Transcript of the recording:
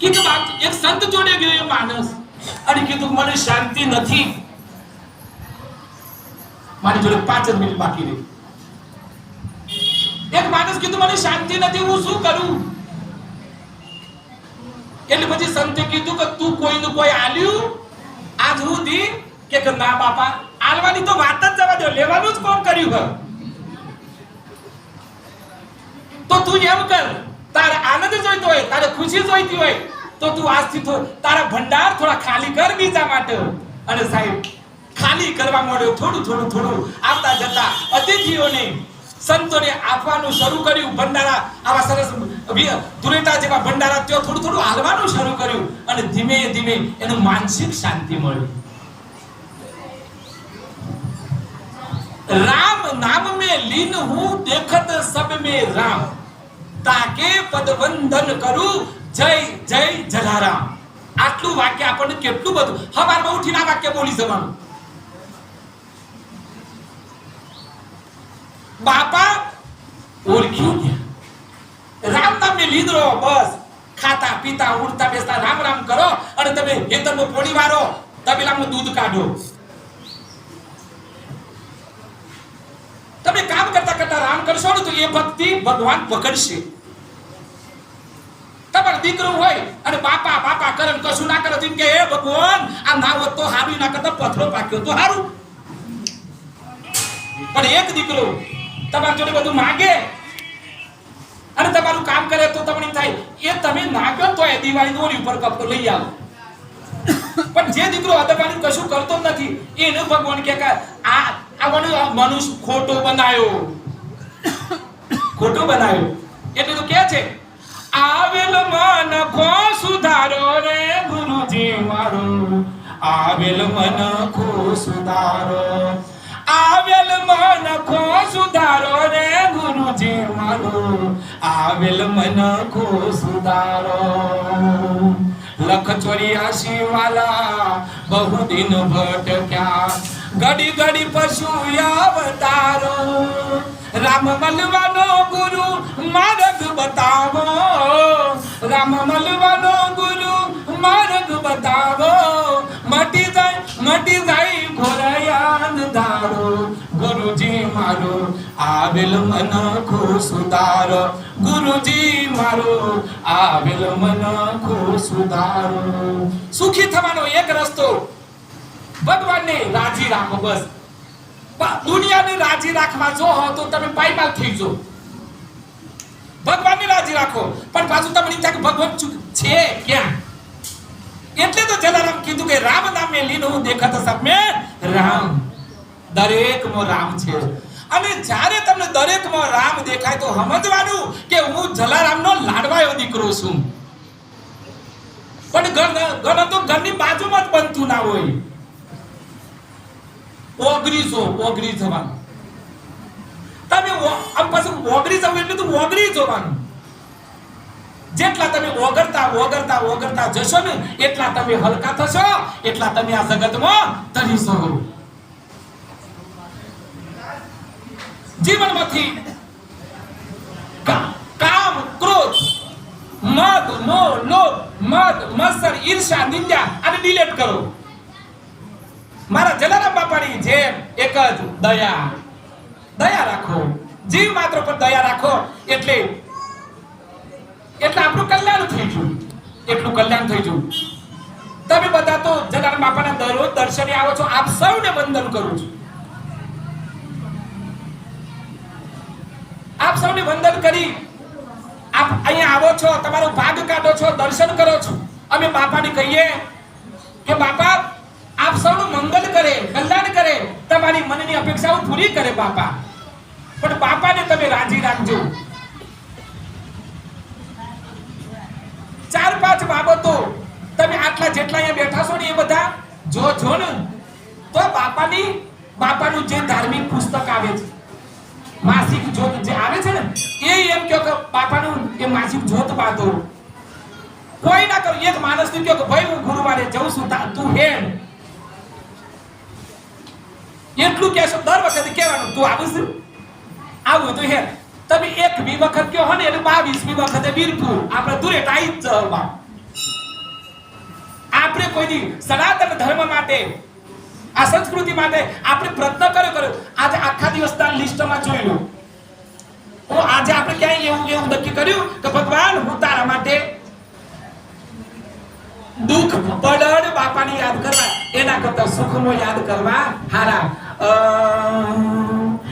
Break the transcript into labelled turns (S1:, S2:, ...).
S1: કીધું એક સંત જોડે ગયો એ માણસ. અને કીધું મને શાંતિ નથી. મારી જોડે પાંચ જ મિનિટ બાકી રહી. એક માણસ કીધું મને શાંતિ નથી, હું શું કરું? એટલે પછી સંતે કીધું કે તું કોઈનું કોઈ આલ્યું? આજ સુધી કે કે ના બાપા, આલવાની તો વાત જ જવા દો, લેવાનું જ કોણ કર્યું તો તું એમ કર. તારે આનંદ જોઈતો હોય, તારે ખુશી જોઈતી હોય, તો તું આજથી તારા ભંડાર થોડા ખાલી કર બીજા માટે. અને સાહેબ, ખાલી કરવા માંડ્યો થોડું થોડું થોડું આવતા જતા અતિથિઓને, સંતોને આપવાનું શરૂ કર્યું, ભંડારા, આવા સરસ ધુરેટા જેવા ભંડારા ત્યાં થોડું થોડું હાલવાનું શરૂ કર્યું, અને ધીમે ધીમે એનું માનસિક શાંતિ મળ્યું. રામ નામ મે લીન હું દેખત સબ મે રામ. તાકે પદવંદન કરું. જય જય જલારામ. આટલું વાક્ય આપણને કેટલું બધું હવારમાં ઉઠીને આ વાક્ય બોલી જવાનું. બાપા, ઓળખ્યું રામ તમને લીધો બસ. ખાતા, પીતા, ઉડતા, બેસતા, રામ રામ કરો અને તમે ખેતરમાં પોડી વારો. તબેલામાં દૂધ કાઢો. તમે કામ કરતા કરતા રામ કરશો ને તો એ ભક્તિ ભગવાન પકડશે. તમારો દીકરો હોય અને બાપા બાપા કરે કશું ના કરે કે, હે ભગવાન, આ ના તો હારું ના કરતા પથરો પાક્યો તો હારું. પણ એક દીકરો તમારા જોડે બધું માગે અને તમારું કામ કરે તો તમને થાય, એ તમે ના કરો તો એ દિવાળી દોરી ઉપર કપડો લઈ આવો. પણ જે દીકરો અદબાની કશું કરતો નથી, એને ભગવાન કે, આ આ મનુષ્ય ખોટો બનાવ્યો ખોટો બનાવ્યો એટલે તો કે છે આવેલ મન કો સુધારો રે ગુરુજી મારો. આવેલ મન કો સુધારો. આવેલ મન કો સુધારો રે ગુરુજી મારો. આવેલ મન કો સુધારો. લખ ચોર્યાસી વાલા બહુ દિન ભટક્યા ઘડી ઘડી પશુ અવતારો. રામ મલવાનો ગુરુ માર્ગ બતાવો. રામ મલવાનો ગુરુ માર્ગ બતાવો. મટી જાય મટી જાય ઘોરાયાન ધારો. ગુરુજી મારો, આવેલ મન ખુશ સુધારો ગુરુજી મારો, આવેલ મન ખુશ સુધારો સુખી થવાનો એક રસ્તો. ભગવાનને રાજી રાખો બસ. દુનિયાને રાજી રાખવા જો હો તો તમે પાયમાલ થઈ જો. ભગવાનને રાજી રાખો. પણ પાછું તમને કે ભગવાન છે ક્યાં? એટલે તો જલારામ કીધું કે રામ નામે લીનું દેખત સબ મેં રામ. દરેકમાં રામ છે. અને જ્યારે તમને દરેકમાં રામ દેખાય તો સમજવાનું કે હું જલારામનો લાડવાયો દીકરો છું. પણ ઘર ઘર તો ઘરની બાજુમાં જ બનતું ના હોય. ઓગરીસો ઓગરી જવાનું. તમે આમ પાછું ઓગરી જવું એટલે તો ઓગરી જવાનું. જેટલા તમે ઓગરતા ઓગરતા ઓગરતા જશો ને, એટલા તમે હલકા થશો, એટલા તમે આ જગતમાં તરી શકો જીવનમાંથી કામ, ક્રોધ, મદ મો લોભ, મદ મસર ઈર્ષા નિંદા અને ડિલેટ કરો. મારા જલારામ બાપાની જેમ એક જ દયા. દયા રાખો. જીવ માત્ર પર દયા રાખો એટલે એટલે આપણું કલ્યાણ થઈ ગયું. એટલું કલ્યાણ થઈ ગયું. તમે બધા તો જલારામ બાપાના દરરોજ દર્શને આવો છો. આપ સૌને વંદન કરું છું. આપ સૌને વંદન કરી આપ અહીંયા આવો છો, તમારો ભાગ કાઢો છો, દર્શન કરો છો. અમે બાપાને કહીએ કે બાપા સૌનું મંગલ કરે, કલ્યાણ કરે, તમારી મનની અપેક્ષાઓ પૂરી કરે બાપા. પણ બાપાને તમે રાજી રાખજો. ચાર પાંચ બાબતો તમે આટલા જેટલા અહીંયા બેઠા છો ને એ બધા જો જો ને. તો બાપાની, બાપાનું જે ધાર્મિક પુસ્તક આવે છે, માસિક જોત જે આવે છે ને, એ એમ કહો કે બાપાનું એ માસિક જોત બાંધો. કોઈ ના કરો, એક માણસ ને કહો કે ભાઈ હું ગુરુવારે જઉં છું તું હેડ. એટલું કહેશો, દર વખતે કહેવાનું, તું આવું આવું તો હેડ તમે એક બી વખત કયો હો ને, એટલે બાવીસમી વખતે વીરપુર, આપણે દૂરે ટાઈ જ જાવ બાપ કોઈ સનાતન ધર્મ માટે, આ સંસ્કૃતિ માટે આપણે પ્રયત્ન કર્યો કર્યો. આજે આખા દિવસના લિસ્ટમાં જોઈ હું આજે આપણે ક્યાંય એવું એવું નક્કી કર્યું કે ભગવાન હું તારા માટે દુઃખ પડડ બાપાની યાદ કરવા, એના કરતા સુખનો યાદ કરવા હારા. Oh.